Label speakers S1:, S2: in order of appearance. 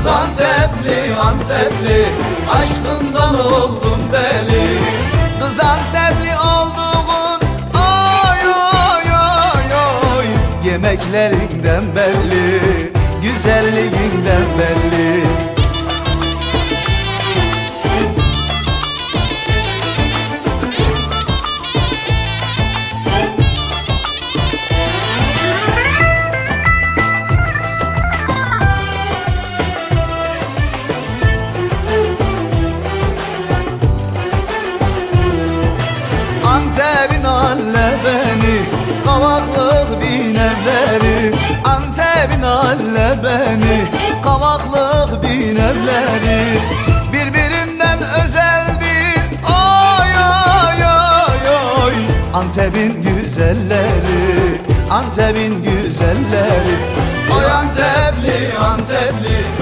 S1: Kız Antepli Antepli Aşkından oldum deli. Kız Antepli olduğun Oy oy oy oy Yemeklerinden belli allebeni Kavaklık binevleri Birbirinden özeldir Oy oy oy oy Antep'in güzelleri Antep'in güzelleri. Oy Antepli Antepli